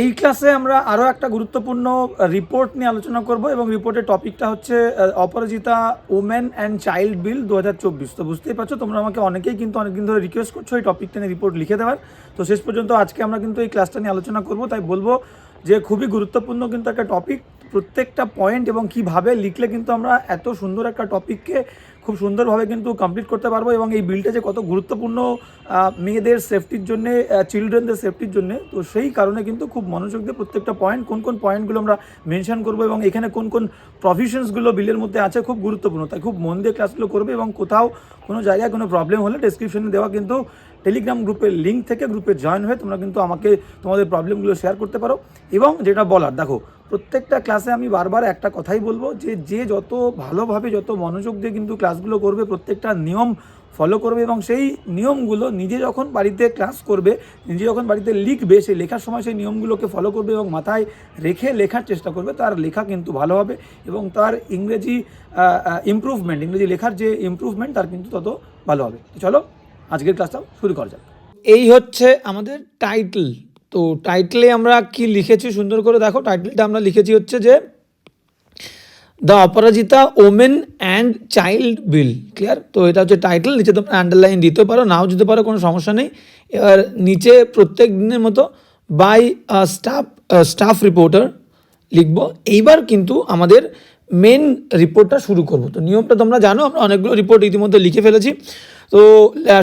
এই ক্লাসে আমরা আরও একটা গুরুত্বপূর্ণ রিপোর্ট নিয়ে আলোচনা করব এবং রিপোর্টের টপিকটা হচ্ছে Aparajita women and child bill দু হাজার চব্বিশ। তো বুঝতেই পারছ, তোমরা আমাকে অনেকেই কিন্তু অনেকদিন ধরে রিকোয়েস্ট করছ এই টপিকটা নিয়ে রিপোর্ট লিখে দেওয়ার। তো শেষ পর্যন্ত আজকে আমরা কিন্তু এই ক্লাসটা নিয়ে আলোচনা করব। তাই বলব যে খুবই গুরুত্বপূর্ণ কিন্তু একটা টপিক প্রত্যেকটা পয়েন্ট এবং কীভাবে লিখলে কিন্তু আমরা এত সুন্দর একটা টপিককে খুব সুন্দরভাবে কিন্তু কমপ্লিট করতে পারব এবং এই বিলটা যে কত গুরুত্বপূর্ণ মেয়েদের সেফটির জন্য চিলড্রেনদের সেফটির জন্য, তো সেই কারণে কিন্তু খুব মনোযোগ দিয়ে প্রত্যেকটা পয়েন্ট কোন কোন পয়েন্টগুলো আমরা মেনশন করব এবং এখানে কোন কোন প্রভিশনসগুলো বিলের মধ্যে আছে খুব গুরুত্বপূর্ণ। তাই খুব মন দিয়ে ক্লাসগুলো করবে এবং কোথাও কোনো জায়গায় কোনো প্রবলেম হলে ডেসক্রিপশনে দেওয়া কিন্তু টেলিগ্রাম গ্রুপের লিঙ্ক থেকে গ্রুপে জয়েন হয়ে তোমরা কিন্তু আমাকে তোমাদের প্রবলেমগুলো শেয়ার করতে পারো। এবং যেটা বলার, দেখো, প্রত্যেকটা ক্লাসে আমি বারবার একটা কথাই বলব যে যে যত ভালোভাবে, যত মনোযোগ দিয়ে কিন্তু ক্লাসগুলো করবে, প্রত্যেকটা নিয়ম ফলো করবে এবং সেই নিয়মগুলো নিজে যখন বাড়িতে ক্লাস করবে, নিজে যখন বাড়িতে লিখবে, সেই লেখার সময় সেই নিয়মগুলোকে ফলো করবে এবং মাথায় রেখে লেখার চেষ্টা করবে, তার লেখা কিন্তু ভালো হবে এবং তার ইংরেজি ইমপ্রুভমেন্ট ইংরেজি লেখার যে ইমপ্রুভমেন্ট তার কিন্তু তত ভালো হবে। তো চলো, আজকের ক্লাসটা শুরু করা যাক। এই হচ্ছে আমাদের টাইটেল তো টাইটেলে আমরা কি লিখেছি, সুন্দর করে দেখো টাইটেলটা আমরা লিখেছি হচ্ছে যে the Aparajita women and child bill clear তো এটা হচ্ছে টাইটেল নিচে তোমরা আন্ডারলাইন দিতে পারো, নাও দিতে পারো, কোনো সমস্যা নেই। এবার নিচে প্রত্যেক দিনের মতো বাই স্টাফ স্টাফ রিপোর্টার লিখব। এইবার কিন্তু আমাদের মেন রিপোর্টটা শুরু করব। তো নিয়মটা তোমরা জানো, আমরা অনেকগুলো রিপোর্ট ইতিমধ্যে লিখে ফেলেছি। তো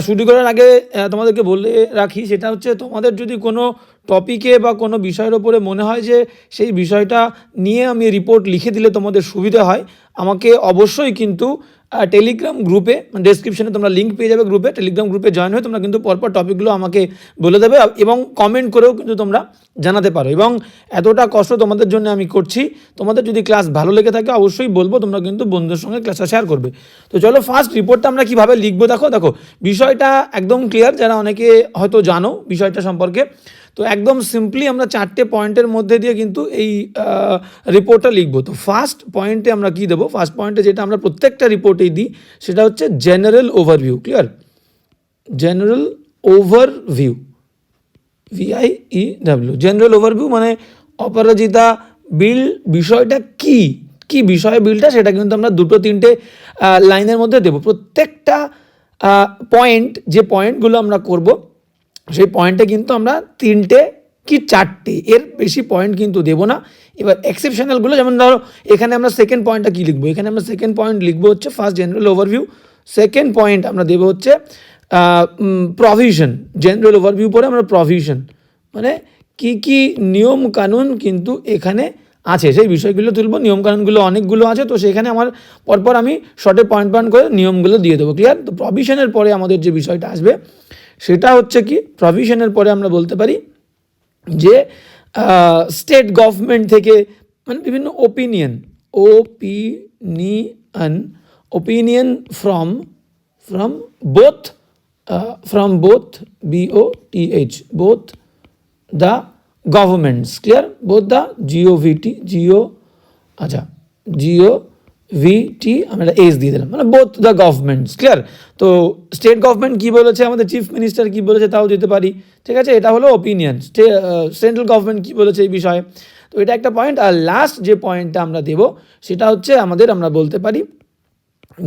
শুরু করার আগে তোমাদেরকে বলে রাখি, সেটা হচ্ছে তোমাদের যদি কোনো টপিকে বা কোনো বিষয়ের ওপরে মনে হয় যে সেই বিষয়টা নিয়ে আমি রিপোর্ট লিখে দিলে তোমাদের সুবিধা হয়, আমাকে অবশ্যই কিন্তু টেলিগ্রাম গ্রুপে ডেসক্রিপশনে তোমরা লিঙ্ক পেয়ে যাবে গ্রুপে টেলিগ্রাম গ্রুপে জয়েন হয়ে তোমরা কিন্তু পরপর টপিকগুলো আমাকে বলে দেবে এবং কমেন্ট করেও কিন্তু তোমরা জানাতে পারো। এবং এতটা কষ্ট তোমাদের জন্য আমি করছি। তোমাদের যদি ক্লাস ভালো লেগে থাকে অবশ্যই বলব, তোমরা কিন্তু বন্ধুদের সঙ্গে ক্লাসটা শেয়ার করবে। তো চলো ফার্স্ট রিপোর্টটা আমরা কীভাবে লিখব দেখো দেখো। বিষয়টা একদম ক্লিয়ার যারা অনেকে হয়তো জানো বিষয়টা সম্পর্কে। তো একদম সিম্পলি আমরা চারটে পয়েন্টের মধ্যে দিয়ে কিন্তু এই রিপোর্টটা লিখব। তো ফার্স্ট পয়েন্টে আমরা কি দেবো? ফার্স্ট পয়েন্টে যেটা আমরা প্রত্যেকটা রিপোর্টেই দিই, সেটা হচ্ছে general overview clear general overview V I E W general overview মানে অপরাজিতা বিল বিষয়টা কি? কি বিষয় বিলটা? সেটা কিন্তু আমরা দুটো তিনটে লাইনের মধ্যে দেবো। প্রত্যেকটা পয়েন্ট যে পয়েন্টগুলো আমরা করব সেই পয়েন্টে কিন্তু আমরা তিনটে কি চারটে? এর বেশি পয়েন্ট কিন্তু দেবো না। এবার এক্সেপশনালগুলো যেমন ধরো, এখানে আমরা সেকেন্ড পয়েন্টটা কী লিখব? এখানে আমরা সেকেন্ড পয়েন্ট লিখব হচ্ছে first general overview second point আমরা দেবো হচ্ছে প্রভিশন জেনারেল ওভারভিউ পরে আমরা প্রভিশন মানে কি কি নিয়ম কানুন কিন্তু এখানে আছে। সেই বিষয়গুলো তুলবো। নিয়মকানুনগুলো অনেকগুলো আছে। তো সেখানে আমার পরপর আমি শর্টে পয়েন্ট পয়েন্ট করে নিয়মগুলো দিয়ে দেবো। ক্লিয়ার তো প্রভিশনের পরে আমাদের যে বিষয়টা আসবে সেটা হচ্ছে কি প্রভিশনের পরে আমরা বলতে পারি যে স্টেট গভর্নমেন্ট থেকে মানে বিভিন্ন opinion opinion opinion from from both from both BO T H both the governments clear both the GO VT GO আচ্ছা জিও ভিটি আমরা এইচ দিয়ে দিলাম। মানে বোথ দ্য গভর্নমেন্টস ক্লিয়ার তো স্টেট গভর্নমেন্ট কী বলেছে? আমাদের চিফ মিনিস্টার কী বলেছে? তাও দিতে পারি। ঠিক আছে? এটা হলো ওপিনিয়ন সেন্ট্রাল গভর্নমেন্ট কী বলেছে এই বিষয়ে? তো এটা একটা পয়েন্ট আর লাস্ট যে পয়েন্টটা আমরা দেব, সেটা হচ্ছে আমাদের আমরা বলতে পারি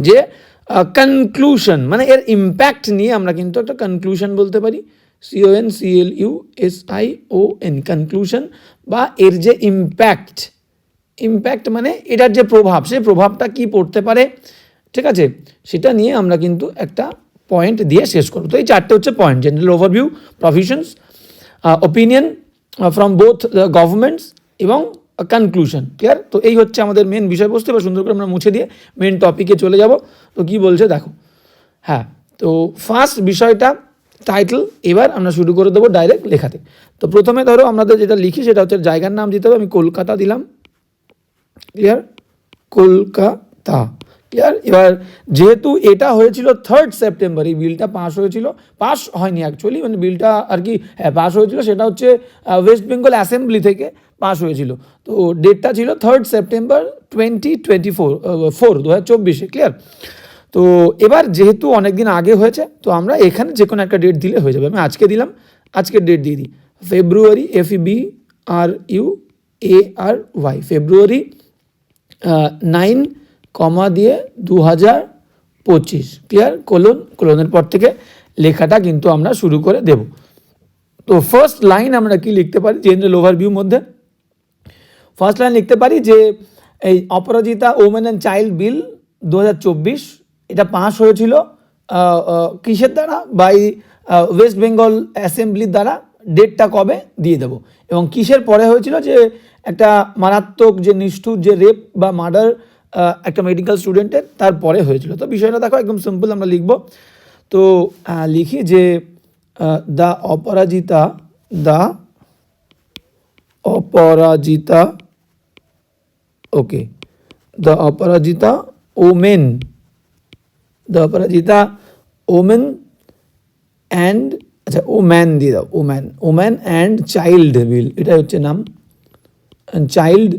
যে কনক্লুশন মানে এর ইম্প্যাক্ট নিয়ে আমরা কিন্তু একটা কনক্লুশন বলতে পারি। C O N C L U S I O N conclusion বা এর যে ইম্প্যাক্ট ইম্প্যাক্ট মানে এটার যে প্রভাব সেই প্রভাবটা কি পড়তে পারে? ঠিক আছে? সেটা নিয়ে আমরা কিন্তু একটা পয়েন্ট দিয়ে শেষ করব। তো এই চারটে হচ্ছে point general overview provisions opinion from both governments এবং কনক্লুশন ক্লিয়ার তো এই হচ্ছে আমাদের মেন বিষয়বস্তু। এবার সুন্দর করে আমরা মুছে দিয়ে মেন টপিকে চলে যাব। তো কি বলছে? দেখো। হ্যাঁ তো ফার্স্ট বিষয়টা টাইটেল এবার আমরা শুরু করে দেবো ডাইরেক্ট লেখাতে। তো প্রথমে ধরো আমাদের যেটা লিখি সেটা হচ্ছে জায়গার নাম দিতে হবে। আমি কলকাতা দিলাম। ক্লিয়ার? কলকাতা। ক্লিয়ার? এবার যেহেতু এটা হয়েছিল থার্ড সেপ্টেম্বর এই বিলটা পাস হয়েছিল পাস হয়নি অ্যাকচুয়ালি মানে বিলটা আর কি হ্যাঁ পাস হয়েছিল, সেটা হচ্ছে ওয়েস্ট বেঙ্গল অ্যাসেম্বলি থেকে পাস হয়েছিল। তো ডেটটা ছিল third September twenty twenty four four দু হাজার চব্বিশে ক্লিয়ার তো এবার যেহেতু অনেক দিন আগে হয়েছে, তো আমরা এখানে যে কোনো একটা ডেট দিলে হয়ে যাবে। আমি আজকে দিলাম আজকের ডেট দিয়ে দিই। February F B R U A R Y February nine comma দিয়ে দু হাজার পঁচিশ। ক্লিয়ার কোলন কোলনের পর থেকে লেখাটা কিন্তু আমরা শুরু করে দেব। তো ফার্স্ট লাইন আমরা কি লিখতে পারি? জেনারেল ওভারভিউর মধ্যে। ফার্স্ট লাইন লিখতে পারি যে এই Aparajita women and child bill দু হাজার চব্বিশ, এটা পাস হয়েছিল কিসের দ্বারা? বাই ওয়েস্ট বেঙ্গল অ্যাসেম্বলির দ্বারা। ডেটটা কবে? দিয়ে দেবো। এবং কিসের পরে হয়েছিল যে একটা মারাত্মক যে নিষ্ঠুর, যে রেপ বা মার্ডার একটা মেডিকেল স্টুডেন্টের তারপরে হয়েছিল। তো বিষয়টা দেখো, একদম সিম্পল আমরা লিখব। তো লিখি যে the Aparajita the Aparajita, okay the Aparajita women the Aparajita women and আচ্ছা ও ম্যান দিয়ে দাও, woman woman and child bill, এটাই হচ্ছে নাম। চাইল্ড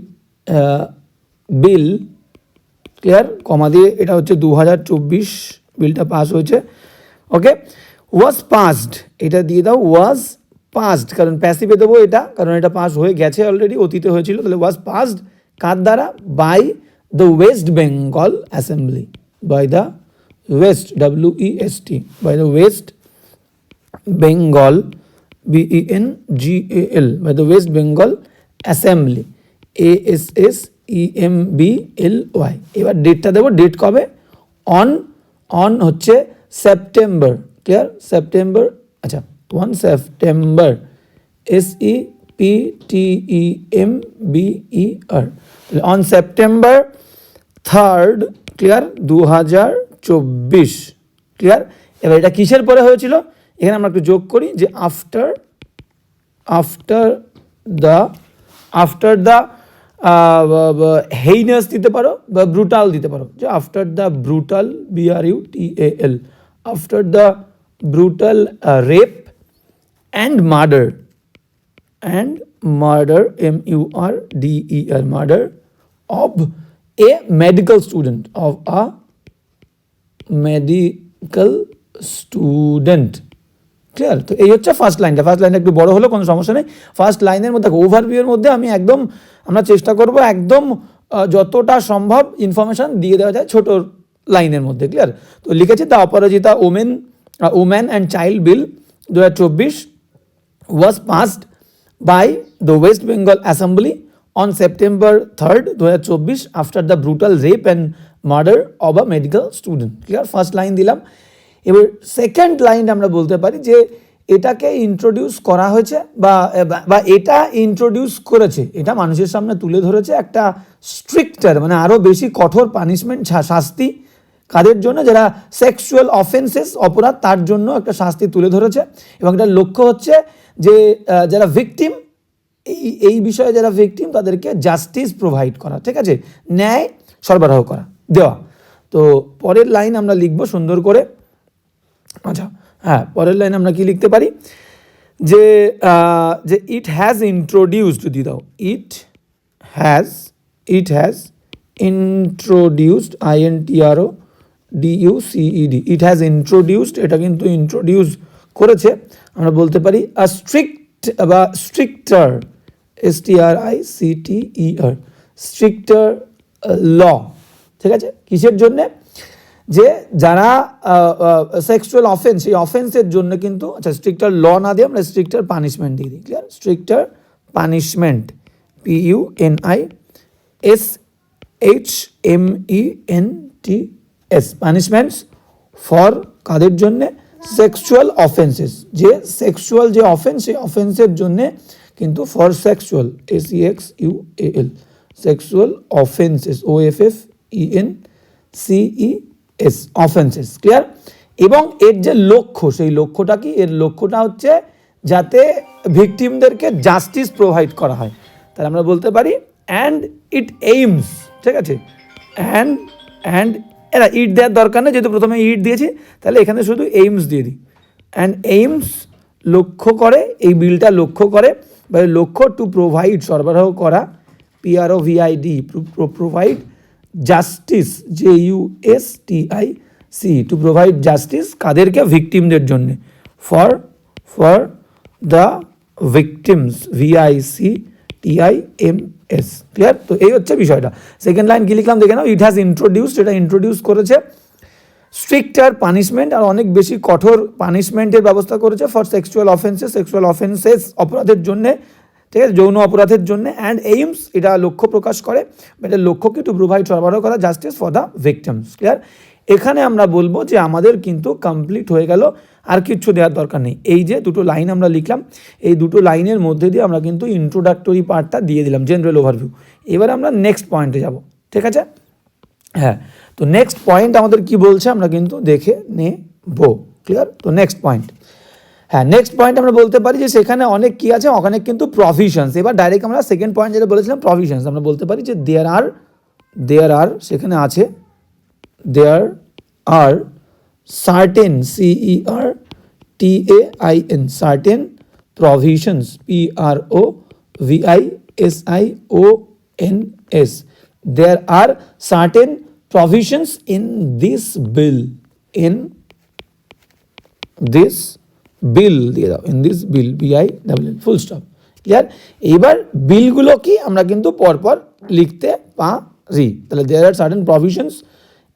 বিল ক্লিয়ার কমা দিয়ে এটা হচ্ছে দু হাজার চব্বিশ বিলটা পাস হয়েছে। ওকে ওয়াজ পাসড এটা দিয়ে দাও ওয়াজ পাসড কারণ প্যাসিভে দেবো এটা, কারণ এটা পাস হয়ে গেছে অলরেডি অতীতে হয়েছিল, তাহলে ওয়াজ পাসড কার দ্বারা? By the West Bengal assembly by the West W E S T by the West Bengal B E N G A L by the West Bengal assembly A S S E M B L Y এবার ডেটটা দেবো date কবে? On on হচ্ছে September clear September আচ্ছা one September S E P T E M B E R on September third clear দু হাজার চব্বিশ। Clear এবার এটা কিসের পরে হয়েছিল? এখানে আমরা একটু যোগ করি যে after after the after the heinous দিতে পারো বা ব্রুটাল দিতে পারো। যে after the brutal B R U T A L after the brutal rape and murder and murder, M U R D E R murder of a medical student, of a medical student clear তো এই হচ্ছে first লাইনটা first লাইনটা একটু বড় হলো কোনো সমস্যা নেই। ফার্স্ট লাইনের মধ্যে ওভারভিউয়ের মধ্যে আমি একদম আমরা চেষ্টা করব একদম যতটা সম্ভব ইনফরমেশন দিয়ে দেওয়া যায় ছোট লাইনের মধ্যে ক্লিয়ার তো লিখেছি the Aparajita women woman and child bill দু হাজার চব্বিশ was passed by the West Bengal Assembly on September 3rd, 2024 after the brutal rape and murder of a medical student. Clear first line দিলাম। এবার second line আমরা বলতে পারি যে এটাকে ইন্ট্রোডিউস করা হয়েছে বা বা এটা ইন্ট্রোডিউস করেছে। এটা মানুষের সামনে তুলে ধরেছে একটা স্ট্রিক্টার মানে আরও বেশি কঠোর পানিশমেন্ট শাস্তি কাদের জন্য? যারা সেক্সুয়াল অফেন্সেস অপরাধ, তার জন্য একটা শাস্তি তুলে ধরেছে। এবং এটার লক্ষ্য হচ্ছে যে যারা ভিকটিম এই এই বিষয়ে যারা ভিকটিম তাদেরকে জাস্টিস প্রোভাইড করা, ঠিক আছে? ন্যায় সরবরাহ করা, দেওয়া। তো পরের লাইন আমরা লিখব সুন্দর করে। আচ্ছা হ্যাঁ পরের লাইন আমরা কি লিখতে পারি? যে যে ইট হ্যাজ ইন্ট্রোডিউসড দিয়ে দাও it has it has introduced I N T R O D U CED it has introduced এটা কিন্তু ইন্ট্রোডিউস করেছে, আমরা বলতে পারি আ স্ট্রিক্ট বা stricter S T R I C T E R stricter law ঠিক আছে? কিসের জন্যে? যে যারা সেক্সুয়াল অফেন্স সেই অফেন্সের জন্য কিন্তু আচ্ছা স্ট্রিক্টার ল না দিয়ে আমরা স্ট্রিক্টার পানিশমেন্ট দিয়ে দিই clear stricter punishment P U N I S H M E N T S punishments for কাদের জন্যে? সেক্সুয়াল অফেন্সেস যে সেক্সুয়াল যে অফেন্স সেই অফেন্সের জন্যে কিন্তু for sexual S E X U A L sexual offences O F F E N C E S offences clear এবং এর যে লক্ষ্য, সেই লক্ষ্যটা কি? এর লক্ষ্যটা হচ্ছে যাতে ভিকটিমদেরকে জাস্টিস প্রোভাইড করা হয়। তাহলে আমরা বলতে পারি অ্যান্ড ইট এইমস ঠিক আছে? অ্যান্ড অ্যান্ড এরা ইট দেওয়ার দরকার নেই, যেহেতু প্রথমে ইট দিয়েছি, তাহলে এখানে শুধু এইমস দিয়ে দিই। অ্যান্ড এইমস লক্ষ্য করে, এই বিলটা লক্ষ্য করে, বা লক্ষ্য টু প্রোভাইড সরবরাহ করা PRO VID provide justice J U S T I C to provide justice কাদেরকে ভিকটিমদের জন্য? For for the victims VIC TI M S clear তো এই হচ্ছে বিষয়টা। সেকেন্ড লাইন কি লিখলাম? দেখে নাও ইট হ্যাজ ইন্ট্রোডিউসড এটা ইন্ট্রোডিউস করেছে। স্ট্রিক্টার পানিশমেন্ট আর অনেক বেশি কঠোর পানিশমেন্টের ব্যবস্থা করেছে for sexual offences sexual offences অপরাধের জন্যে ঠিক আছে? যৌন অপরাধের জন্য অ্যান্ড এইমস এটা লক্ষ্য প্রকাশ করে। এটা লক্ষ্যকে টু প্রোভাইড সরবরাহ করা justice for the victims clear এখানে আমরা বলব যে আমাদের কিন্তু কমপ্লিট হয়ে গেল, আর কিচ্ছু দেওয়ার দরকার নেই। এই যে দুটো লাইন আমরা লিখলাম, এই দুটো লাইনের মধ্যে দিয়ে আমরা কিন্তু ইন্ট্রোডাক্টরি পার্টটা দিয়ে দিলাম জেনারেল ওভারভিউ এবার আমরা নেক্সট পয়েন্টে যাব, ঠিক আছে? হ্যাঁ তো নেক্সট পয়েন্ট আমাদের কি বলছে আমরা কিন্তু দেখে নেব ক্লিয়ার তো নেক্সট পয়েন্ট হ্যাঁ নেক্সট পয়েন্ট আমরা বলতে পারি যে সেখানে অনেক কি আছে, অনেক কিন্তু প্রভিশনস এবার ডাইরেক্ট আমরা সেকেন্ড পয়েন্ট যেটা বলেছিলাম প্রভিশনস আমরা বলতে পারি যে দেয়ার আর দেয়ার আর সেখানে আছে there are certain C E R T A I N certain provisions P R O V I S I O N S there are certain provisions in this bill, in this bill দিয়ে দাও। In this bill double l, full stop. Clear এইবার বিলগুলো কি আমরা কিন্তু পরপর লিখতে পারি। তাহলে there are certain provisions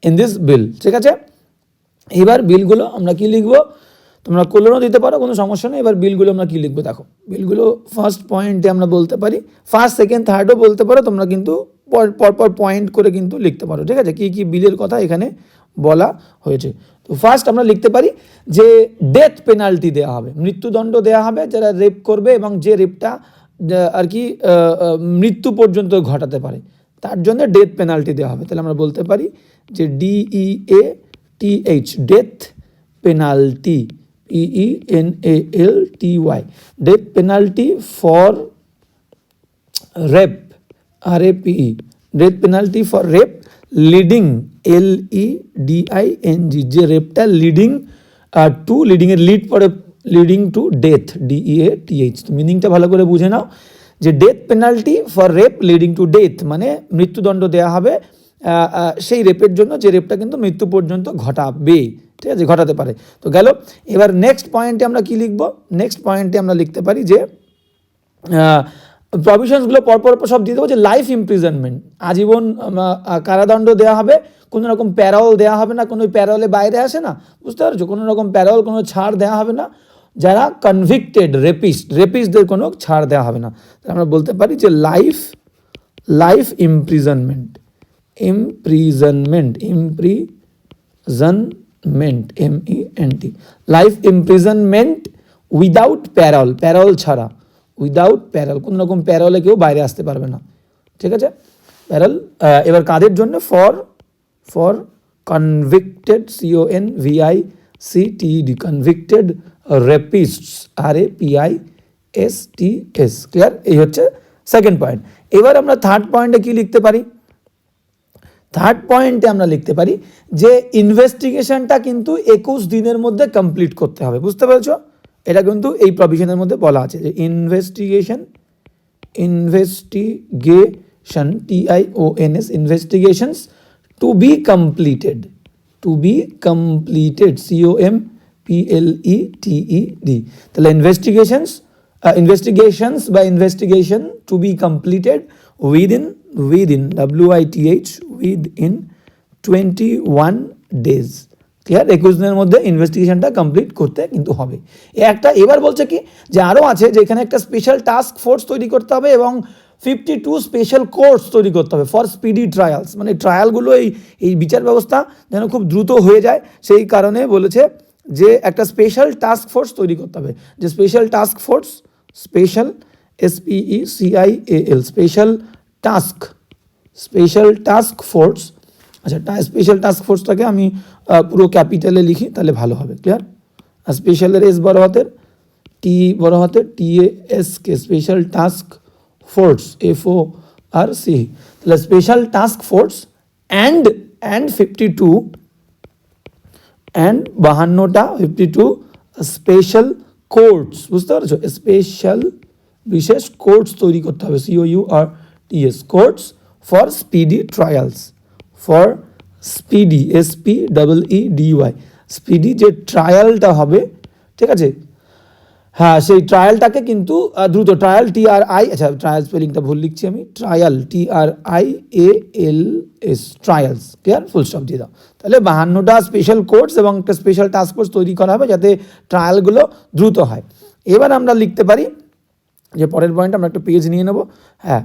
in this bill ঠিক আছে? এবার বিলগুলো আমরা কি লিখব? তোমরা কোলনও দিতে পারো, কোনো সমস্যা নেই। এবার বিলগুলো আমরা কি লিখব? দেখো, বিলগুলো ফার্স্ট পয়েন্টে আমরা বলতে পারি। ফার্স্ট সেকেন্ড থার্ডও বলতে পারো, তোমরা কিন্তু পর- পরপর পয়েন্ট করে কিন্তু লিখতে পারো, ঠিক আছে? কী কী বিলের কথা এখানে বলা হয়েছে। তো ফার্স্ট আমরা লিখতে পারি যে ডেথ পেনাল্টি দেওয়া হবে, মৃত্যুদণ্ড দেওয়া হবে যারা রেপ করবে এবং যে রেপটা আর কি মৃত্যু পর্যন্ত ঘটাতে পারে, তার জন্য ডেথ পেনাল্টি দেওয়া হবে। তাহলে আমরা বলতে পারি যে D E A T H death penalty P E N A L T Y death penalty for rape R A P E death penalty for rape leading L E D I N G যে রেপটা leading to লিডিংয়ের lead পরে leading to death D E A T H মিনিংটা ভালো করে বুঝে নাও, যে death penalty for rape leading to death মানে মৃত্যুদণ্ড দেওয়া হবে সেই রেপের জন্য যে রেপটা কিন্তু মৃত্যু পর্যন্ত ঘটাবে, ঠিক আছে, ঘটাতে পারে। তো গেল, এবার নেক্সট পয়েন্টে আমরা কি লিখব? নেক্সট পয়েন্টে আমরা লিখতে পারি যে প্রভিশনসগুলো পরপর পর সব দিয়ে দেবো যে লাইফ ইমপ্রিজনমেন্ট আজীবন কারাদণ্ড দেওয়া হবে, কোনো রকম প্যারল দেওয়া হবে না, কোনো প্যারলে বাইরে আসে না, বুঝতে পারছ? কোনো রকম প্যারল কোনো ছাড় দেওয়া হবে না, যারা কনভিক্টেড রেপিস্ট রেপিস্টদের কোনো ছাড় দেওয়া হবে না। আমরা বলতে পারি যে life life imprisonment imprisonment imprisonment M E N T life imprisonment without parole parole ছাড়া। উইদাউট প্যারাল কোনো রকম প্যারলে কেউ বাইরে আসতে পারবে না। ঠিক আছে? প্যারল এবার কাদের জন্য? For for convicted C O N V I C T D convicted rapists R A P I S T S clear এই হচ্ছে সেকেন্ড পয়েন্ট এবার আমরা থার্ড পয়েন্টে কি লিখতে পারি? থার্ড পয়েন্টে আমরা লিখতে পারি যে ইনভেস্টিগেশনটা কিন্তু একুশ দিনের মধ্যে কমপ্লিট করতে হবে, বুঝতে পেরেছ? এটা কিন্তু এই প্রভিশনের মধ্যে বলা আছে যে investigation investigation T I O N S investigations to be completed to be completed C O M P L E T E D তাহলে ইনভেস্টিগেশনস ইনভেস্টিগেশনস বা investigation to be completed within within W I T H within twenty one days clear একুশ দিনের মধ্যে ইনভেস্টিগেশনটা complete করতে কিন্তু হবে। একটা এবার বলছে কি, যে আরও আছে যে এখানে একটা স্পেশাল টাস্ক ফোর্স তৈরি করতে হবে এবং ফিফটি টু স্পেশাল কোর্স তৈরি করতে হবে ফর স্পিডি ট্রায়ালস মানে ট্রায়ালগুলো এই এই বিচার ব্যবস্থা যেন খুব দ্রুত হয়ে যায়, সেই কারণে বলেছে যে একটা স্পেশাল টাস্ক ফোর্স তৈরি করতে হবে। যে special task force special S P E C I L special task special task force আচ্ছা স্পেশাল টাস্ক ফোর্সটাকে আমি পুরো ক্যাপিটালে লিখি, তাহলে ভালো হবে ক্লিয়ার আর স্পেশালের এস বড় হাতের টি বড় হাতের T A S K special task force F O R C তাহলে special task force and and fifty two and বাহান্নটা fifty two special courts বুঝতে পারছ? স্পেশাল বিশেষ কোর্টস তৈরি করতে হবে C O U R T S courts for speedy trials for speedy S P double E D Y speedy যে ট্রায়ালটা হবে, ঠিক আছে? হ্যাঁ সেই ট্রায়ালটাকে কিন্তু দ্রুত, ট্রায়াল টি আর আই আচ্ছা ট্রায়াল স্পেলিংটা ভুল লিখছি আমি। Trial T R I A L S trials clear full stop দিয়ে দাও। তাহলে বাহান্নটা স্পেশাল কোর্স এবং একটা স্পেশাল টাস্ক ফোর্স তৈরি করা হবে যাতে ট্রায়ালগুলো দ্রুত হয়। এবার আমরা লিখতে পারি, যে পরের পয়েন্ট আমরা একটা পেজ নিয়ে নেব। হ্যাঁ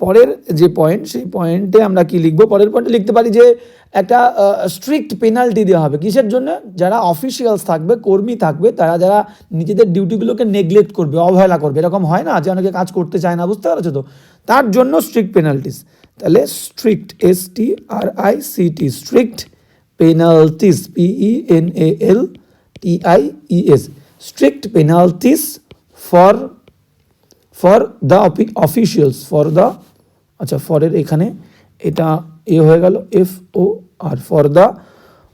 পরের যে পয়েন্ট সেই পয়েন্টে আমরা কি লিখব? পরের পয়েন্টে লিখতে পারি যে একটা স্ট্রিক্ট পেনাল্টি দেওয়া হবে। কিসের জন্য? যারা অফিসিয়ালস থাকবে, কর্মী থাকবে, তারা যারা নিজেদের ডিউটিগুলোকে নেগলেক্ট করবে, অবহেলা করবে, এরকম হয় না যে অনেকে কাজ করতে চায় না, বুঝতে পারছ তো? তার জন্য স্ট্রিক্ট পেনাল্টিস তাহলে strict S T R I C T strict penalties P E N A L T I E S strict penalties for for the officials for the আচ্ছা ফরের এখানে এটা এ হয়ে গেল F O R for the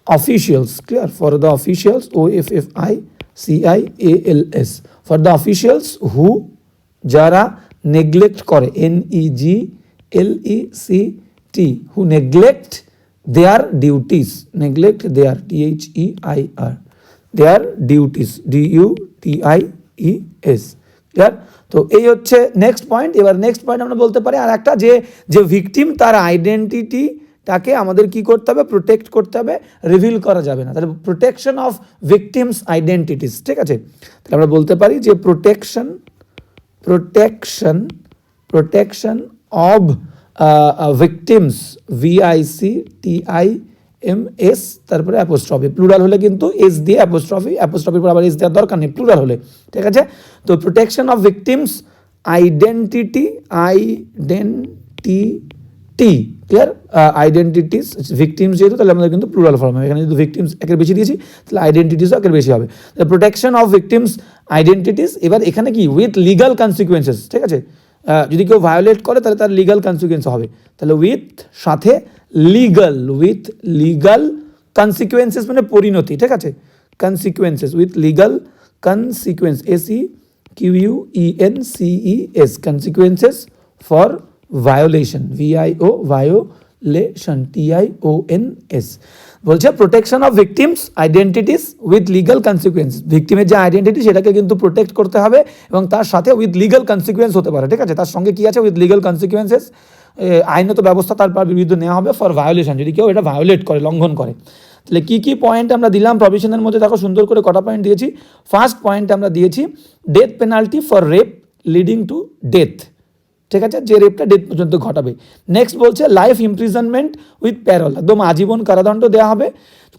officials clear for the officials O F F I C I A L S for the officials who যারা neglect করে N E G L E C T who neglect their duties neglect their T H E I R their duties D U T I E S clear তো এই হচ্ছে next point এবার next point আমরা বলতে পারি আর একটা যে যে ভিকটিম তার আইডেন্টিটিটাকে আমাদের কি করতে হবে? প্রোটেক্ট করতে হবে। রিভিল করা যাবে না। তাহলে প্রোটেকশন অফ ভিকটিমস আইডেন্টিটিস ঠিক আছে? তাহলে আমরা বলতে পারি যে protection protection protection of victims VIC TI M S তারপরে অ্যাপোস্ট্রফি প্লুরাল হলে কিন্তু এস দিয়ে অ্যাপোস্ট্রফি অ্যাপোস্ট্রফির পর আবার এস দেওয়ার দরকার নেই প্লুরাল হলে, ঠিক আছে? তো protection of victims identity identity clear identities victims যেহেতু, তাহলে আমাদের কিন্তু প্লুরাল ফর্ম হবে। এখানে যদি ভিকটিমস একের বেশি দিয়েছি, তাহলে আইডেন্টিটিসও একের বেশি হবে। প্রোটেকশন অফ ভিকটিমস আইডেন্টিটিস এবার এখানে কি? উইথ লিগাল কনসিকুয়েন্সেস ঠিক আছে? যদি কেউ ভায়োলেট করে, তাহলে তার লিগাল কনসিকুয়েন্স হবে। তাহলে উইথ সাথে লিগাল উইথ লিগাল কনসিকুয়েন্সেস মানে পরিণতি, ঠিক আছে? Consequences with legal consequence S E Q U E N C E S consequences for violation V I O violation T I O N S বলছে protection of victims identities with legal consequence ভিকটিমের যে identity সেটাকে কিন্তু protect করতে হবে এবং তার সাথে উইথ লিগাল কনসিকুয়েন্স হতে পারে, ঠিক আছে? তার সঙ্গে কি আছে? উইথ লিগাল কনসিকুয়েন্সেস আইনত ব্যবস্থা তার বিরুদ্ধে নেওয়া হবে ফর ভায়োলেশন যদি কেউ এটা ভায়োলেট করে, লঙ্ঘন করে। তাহলে কী কী পয়েন্ট আমরা দিলাম? প্রভিশনের মধ্যে দেখো সুন্দর করে কটা পয়েন্ট দিয়েছি। ফার্স্ট পয়েন্ট আমরা দিয়েছি death penalty for rape leading to death ঠিক আছে? যে রেপটা ডেথ পর্যন্ত ঘটাবে। নেক্সট বলছে লাইফ ইমপ্রিজনমেন্ট উইথ প্যারল একদম আজীবন কারাদণ্ড দেওয়া হবে।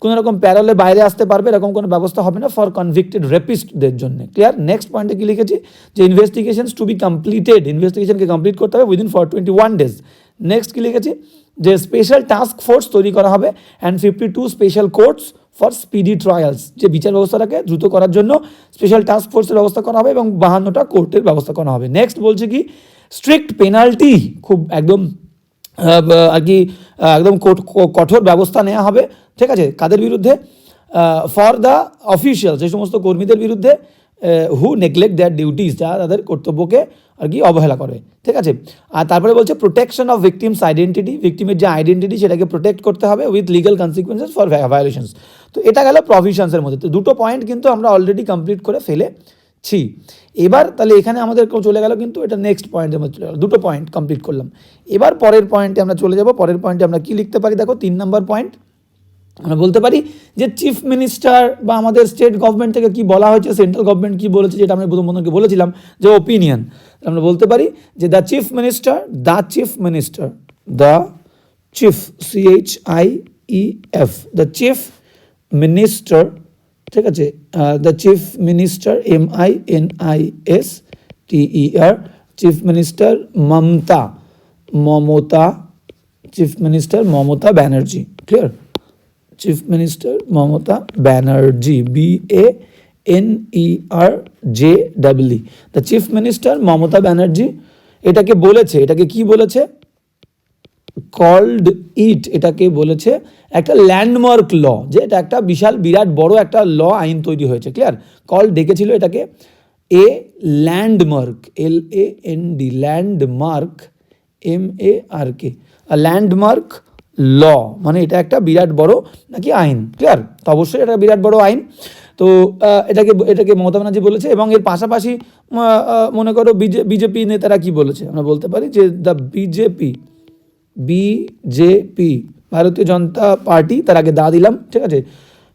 কোনো রকম প্যারলে বাইরে আসতে পারবে, এরকম কোনো ব্যবস্থা হবে না ফর কনভিক্টেড রেপিস্টদের জন্য। ক্লিয়ার নেক্সট পয়েন্টে কি লিখেছি? যে ইনভেস্টিগেশনস টু বি কমপ্লিটেড ইনভেস্টিগেশনকে কমপ্লিট করতে হবে within for twenty one days next কি লিখেছি? যে স্পেশাল টাস্ক ফোর্স তৈরি করা হবে and fifty two special courts for speedy trials যে বিচার ব্যবস্থাটাকে দ্রুত করার জন্য স্পেশাল টাস্ক ফোর্সের ব্যবস্থা করা হবে এবং বাহান্নটা কোর্টের ব্যবস্থা করা হবে। নেক্সট বলছে কি? স্ট্রিক্ট পেনাল্টি খুব একদম আর কি একদম কঠোর ব্যবস্থা নেওয়া হবে। ঠিক আছে? কাদের বিরুদ্ধে? ফর দ্য অফিসিয়াল যে সমস্ত কর্মীদের বিরুদ্ধে হু নেগলেক্ট দেয়ার ডিউটিস যারা তাদের কর্তব্যকে আর কি অবহেলা করে। ঠিক আছে? আর তারপরে বলছে প্রোটেকশন অফ ভিকটিমস আইডেন্টিটি ভিকটিমের যে আইডেন্টিটি সেটাকে প্রোটেক্ট করতে হবে with legal consequences for violations তো এটা গেল প্রভিশনসের মধ্যে। তো দুটো পয়েন্ট কিন্তু আমরা অলরেডি কমপ্লিট করে ফেলেছি এবার তাহলে এখানে আমাদের চলে গেল কিন্তু এটা নেক্সট পয়েন্টের মধ্যে চলে গেল দুটো পয়েন্ট কমপ্লিট করলাম। এবার পরের পয়েন্টে আমরা চলে যাব। পরের পয়েন্টে আমরা কি লিখতে পারি? দেখো, তিন নম্বর পয়েন্ট আমরা বলতে পারি যে চিফ মিনিস্টার বা আমাদের স্টেট গভর্নমেন্ট থেকে কি বলা হয়েছে সেন্ট্রাল গভর্নমেন্ট কি বলেছে, যেটা আমি বন্ধুকে বলেছিলাম, যে ওপিনিয়ন আমরা বলতে পারি যে the chief minister the chief minister the chief C H I E F the chief minister ঠিক আছে? The chief minister M I N I S T E R chief minister Mamata Mamata chief minister Mamata Banerjee clear chief minister Mamata Banerjee B A N E R J double the chief minister Mamata Banerjee, এটাকে বলেছে, এটাকে কি বলেছে? Called ইট এটাকে বলেছে একটা landmark ল যে এটা একটা বিশাল, বিরাট, বড় একটা ল আইন তৈরি হয়েছে ক্লিয়ার কল ডেকেছিল এটাকে a landmark L A N D landmark M A R K landmark law মানে এটা একটা বিরাট বড় নাকি আইন ক্লিয়ার তো অবশ্যই এটা বিরাট বড় আইন। তো এটাকে এটাকে মমতা ব্যানার্জি বলেছে এবং এর পাশাপাশি মনে করো বিজেপি নেতারা কি বলেছে? আমরা বলতে পারি যে the BJP BJP Bharatiya Janata party, তার আগে দা দিলাম, ঠিক আছে?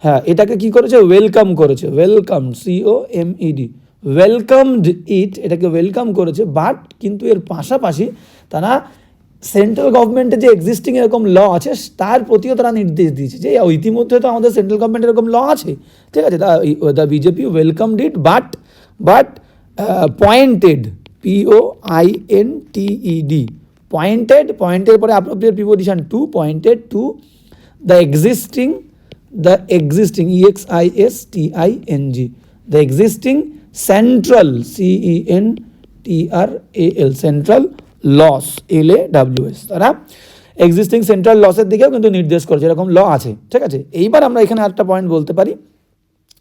হ্যাঁ এটাকে কি করেছে? ওয়েলকাম করেছে। Welcome C O M E D welcomed it এটাকে ওয়েলকাম করেছে বাট কিন্তু এর পাশাপাশি তারা সেন্ট্রাল গভর্নমেন্টের যে এক্সিস্টিং এরকম ল আছে, তার প্রতিও তারা নির্দেশ দিয়েছে যে ইতিমধ্যে তো আমাদের সেন্ট্রাল গভর্নমেন্ট এরকম ল আছে। ঠিক আছে? The BJP welcomed it but but pointed P O I N T E D pointed পয়েন্টের পরে appropriate preposition to pointed to the existing E X I S T I N G, the existing central, C E N T R A L, central loss, L A W S, তারা existing central লসের দিকেও কিন্তু নির্দেশ করছে, এরকম ল আছে, ঠিক আছে? এইবার আমরা এখানে একটা পয়েন্ট বলতে পারি,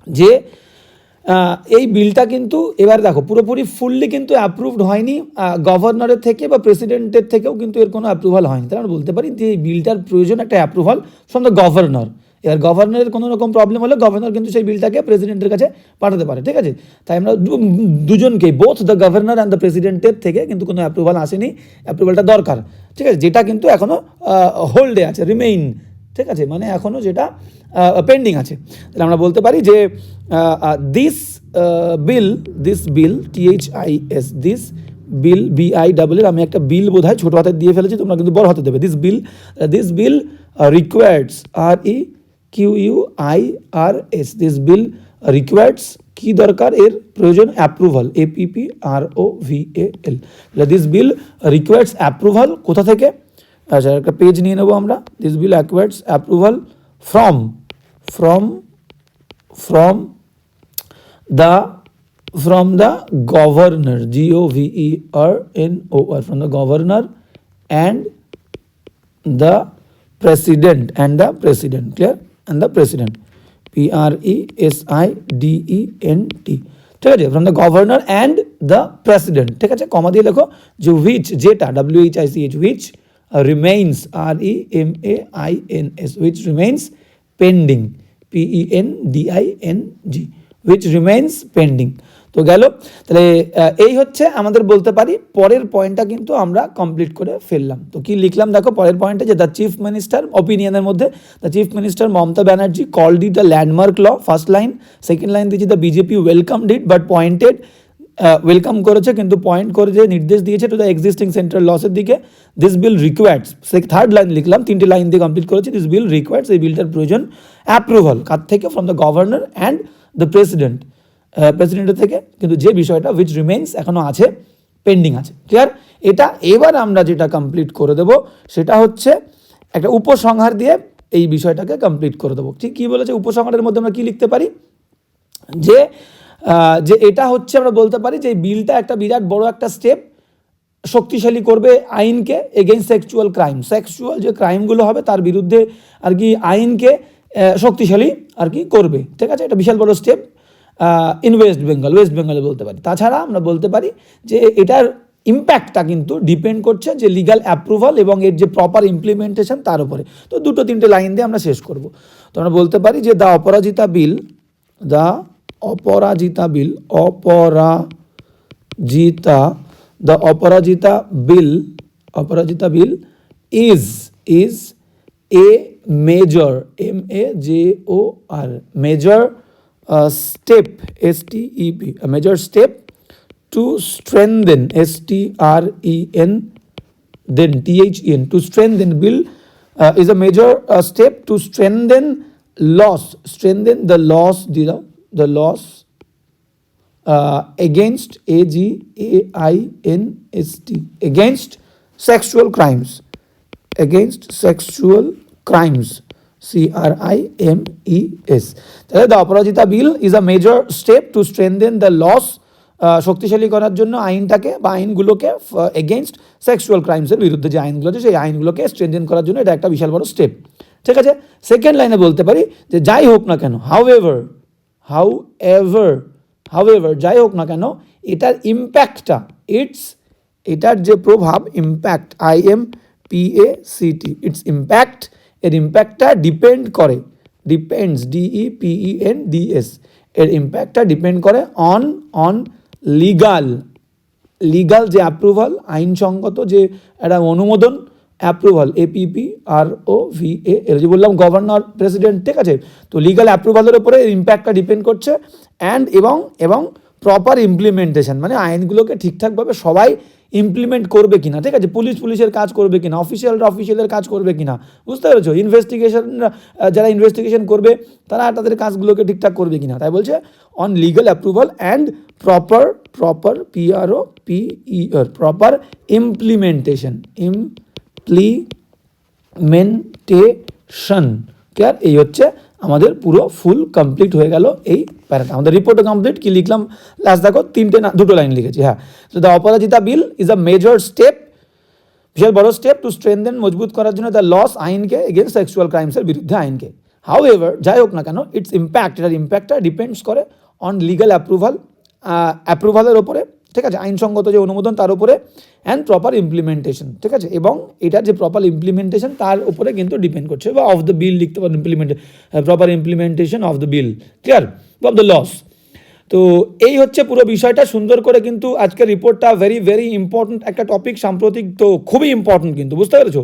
যে এই বিলটা কিন্তু এবার দেখো, পুরোপুরি ফুললি কিন্তু অ্যাপ্রুভড হয়নি। গভর্নরের থেকে বা প্রেসিডেন্টের থেকেও কিন্তু এর কোনো অ্যাপ্রুভাল হয়নি। তাহলে আমরা বলতে পারি যে এই বিলটার প্রয়োজন একটা অ্যাপ্রুভাল ফ্রম দ্য গভর্নর এবার গভর্নরের কোনো রকম প্রবলেম হলে গভর্নর কিন্তু সেই বিলটাকে প্রেসিডেন্টের কাছে পাঠাতে পারে, ঠিক আছে? তাই আমরা দুজনকে both the governor and the প্রেসিডেন্টের থেকে কিন্তু কোনো অ্যাপ্রুভাল আসেনি। অ্যাপ্রুভালটা দরকার, ঠিক আছে? যেটা কিন্তু এখনও হোল্ডে আছে রিমেইন ঠিক আছে? মানে এখনও যেটা পেন্ডিং আছে। তাহলে আমরা বলতে পারি যে this bill this bill T H I S this bill B I double আমি একটা বিল বোধ হয় ছোটো হাতে দিয়ে ফেলেছি, তোমরা কিন্তু বড় হাতে দেবে। This bill this bill requires R E Q U I R S this bill requires কি দরকার? এর প্রয়োজন approval A P P R O V A L this bill requires approval কোথা থেকে? আচ্ছা একটা পেজ নিয়ে নেব আমরা this bill acquires approval from from from the from the governor g o v e r n o r from the governor and the president and the president clear and the president p r e s i d e n t ঠিক আছে from the governor and the president ঠিক আছে comma দিয়ে লেখো যে which যেটা W H I C H which remains R E M A I N S which remains pending P E N D I N G which remains pending তো গেল, তাহলে এই হচ্ছে আমাদের বলতে পারি, পরের পয়েন্টটা কিন্তু আমরা কমপ্লিট করে ফেললাম। তো কি লিখলাম? দেখো, পরের পয়েন্টে যে দ্য চিফ মিনিস্টার অপিনিয়নের মধ্যে the chief minister Mamata Banerjee call it the landmark law first line second line দিয়েছি the BJP welcomed it but pointed welcome করেছে, কিন্তু পয়েন্ট করে যে নির্দেশ দিয়েছে টু দ্য এক্সিস্টিং সেন্ট্রাল লসের দিকে। দিস বিল রিকোয়ার্ডস সে থার্ড লাইন লিখলাম, তিনটে লাইন দিয়ে কমপ্লিট করেছে। দিস বিল রিকোয়ার্ডস এই বিলটার প্রয়োজন অ্যাপ্রুভাল কার থেকে? From the governor and the president প্রেসিডেন্টের থেকে। কিন্তু যে বিষয়টা উইচ রিমেইনস এখনও আছে পেন্ডিং আছে। ক্লিয়ার এটা এবার আমরা যেটা কমপ্লিট করে দেব, সেটা হচ্ছে একটা উপসংহার দিয়ে এই বিষয়টাকে কমপ্লিট করে দেবো। ঠিক কী বলেছে? উপসংহারের মধ্যে আমরা কী লিখতে পারি? যে যে এটা হচ্ছে আমরা বলতে পারি যে বিলটা একটা বিরাট বড় একটা স্টেপ শক্তিশালী করবে আইনকে এগেইনস্ট সেক্সুয়াল ক্রাইম সেক্সুয়াল যে ক্রাইমগুলো হবে তার বিরুদ্ধে আর কি আইনকে শক্তিশালী আর কি করবে। ঠিক আছে? এটা বিশাল বড় স্টেপ ইন ওয়েস্ট বেঙ্গল ওয়েস্ট বেঙ্গলে বলতে পারি। তাছাড়া আমরা বলতে পারি যে এটার ইম্প্যাক্টটা কিন্তু ডিপেন্ড করছে যে লিগাল অ্যাপ্রুভাল এবং এর যে প্রপার ইমপ্লিমেন্টেশন তার উপরে। তো দুটো তিনটে লাইন দিয়ে আমরা শেষ করব। তো আমরা বলতে পারি যে the Aparajita bill the Aparajita bill Aparajita the Aparajita bill Aparajita bill is is a major m a j o r major uh, step s t e p a major step to strengthen s t r e n then t h e n to strengthen bill uh, is a major uh, step to strengthen laws strengthen the laws the the laws uh, against A G A I N S T against sexual crimes against sexual crimes C R I M E S. The Aparajita bill is a major step to strengthen the laws শক্তিশালী করার জন্য আইনটাকে বা আইনগুলোকে against sexual ক্রাইমসের বিরুদ্ধে যে আইনগুলো আছে সেই আইনগুলোকে স্ট্রেনদেন করার জন্য এটা একটা বিশাল বড় স্টেপ ঠিক আছে? সেকেন্ড লাইনে বলতে পারি যে যাই হোক না কেন however however however যাই হোক না কেন, এটার ইম্প্যাক্টটা ইটস এটার যে প্রভাব impact I M P A C T its impact এর ইম্প্যাক্টটা ডিপেন্ড করে depends DE PE N DS এর ইম্প্যাক্টটা ডিপেন্ড করে অন অন লিগাল লিগাল যে অ্যাপ্রুভাল আইনসঙ্গত যে একটা অনুমোদন approval APP R O V A এর যে বললাম গভর্নর প্রেসিডেন্ট ঠিক আছে? তো লিগাল অ্যাপ্রুভালের উপরে ইম্প্যাক্টটা ডিপেন্ড করছে অ্যান্ড এবং এবং প্রপার ইমপ্লিমেন্টেশন মানে আইনগুলোকে ঠিকঠাকভাবে সবাই ইমপ্লিমেন্ট করবে কিনা, ঠিক আছে? পুলিশ, পুলিশের কাজ করবে কিনা অফিসিয়ালরা অফিসিয়ালের কাজ করবে কিনা, বুঝতে পেরেছ? ইনভেস্টিগেশন যারা ইনভেস্টিগেশন করবে, তারা তাদের কাজগুলোকে ঠিকঠাক করবে কিনা, তাই বলছে on legal approval and proper proper P R O P E R proper implementation implementation clear এই হচ্ছে আমাদের পুরো ফুল কমপ্লিট হয়ে গেল এই প্যারাটা আমাদের রিপোর্টও কমপ্লিট কি লিখলাম? লাস্ট দেখো, তিনটে না, দুটো লাইন লিখেছি হ্যাঁ। তো the Aparajita bill is a major step বিশাল বড় স্টেপ টু স্ট্রেনদেন মজবুত করার জন্য দ্য লস আইনকে এগেনস্ট সেক্সুয়াল ক্রাইমসের বিরুদ্ধে আইনকে। হাউ এভার যাই হোক না কেন ইটস ইম্প্যাক্ট এটার ইম্প্যাক্টটা ডিপেন্ডস করে অন লিগাল অ্যাপ্রুভাল অ্যাপ্রুভালের ওপরে ঠিক আছে? আইনসঙ্গত যে অনুমোদন, তার উপরে অ্যান্ড প্রপার ইমপ্লিমেন্টেশন ঠিক আছে? এবং এটার যে প্রপার ইমপ্লিমেন্টেশন তার উপরে কিন্তু ডিপেন্ড করছে। বা অফ দ্য বিল লিখতে পারেন implement proper implementation of the bill clear of the laws তো এই হচ্ছে পুরো বিষয়টা। সুন্দর করে কিন্তু আজকের রিপোর্টটা ভেরি ভেরি ইম্পর্ট্যান্ট একটা টপিক সাম্প্রতিক তো খুবই ইম্পর্ট্যান্ট কিন্তু, বুঝতে পেরেছ?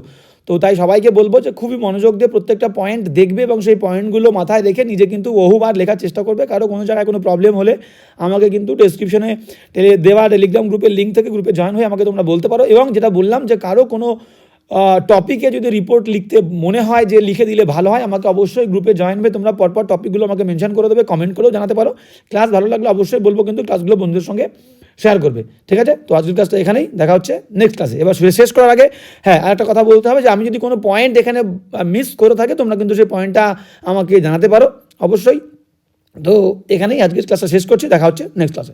তো তাই সবাইকে বলব যে খুবই মনোযোগ দিয়ে প্রত্যেকটা পয়েন্ট দেখবে এবং সেই পয়েন্টগুলো মাথায় রেখে নিজে কিন্তু বহুবার লেখার চেষ্টা করবে। কারও কোনো জায়গায় কোনো প্রবলেম হলে আমাকে কিন্তু ডেসক্রিপশনে টেলে দেওয়া টেলিগ্রাম গ্রুপের লিঙ্ক থেকে গ্রুপে জয়েন হয়ে আমাকে তোমরা বলতে পারো এবং যেটা বললাম যে কারও কোনো টপিকে যদি রিপোর্ট লিখতে মনে হয় যে লিখে দিলে ভালো হয়, আমাকে অবশ্যই গ্রুপে জয়েন হয়ে তোমরা পরপর টপিকগুলো আমাকে মেনশন করে দেবে কমেন্ট করেও জানাতে পারো। ক্লাস ভালো লাগলে অবশ্যই বলব কিন্তু ক্লাসগুলো বন্ধুদের সঙ্গে শেয়ার করবে। ঠিক আছে? তো আজকের ক্লাসটা এখানেই। দেখা হচ্ছে নেক্সট ক্লাসে এবার শেষ করার আগে হ্যাঁ আর একটা কথা বলতে হবে যে, আমি যদি কোনো পয়েন্ট এখানে মিস করে থাকে, তোমরা কিন্তু সেই পয়েন্টটা আমাকে জানাতে পারো। অবশ্যই। তো এখানেই আজকের ক্লাসটা শেষ করছি। দেখা হচ্ছে নেক্সট ক্লাসে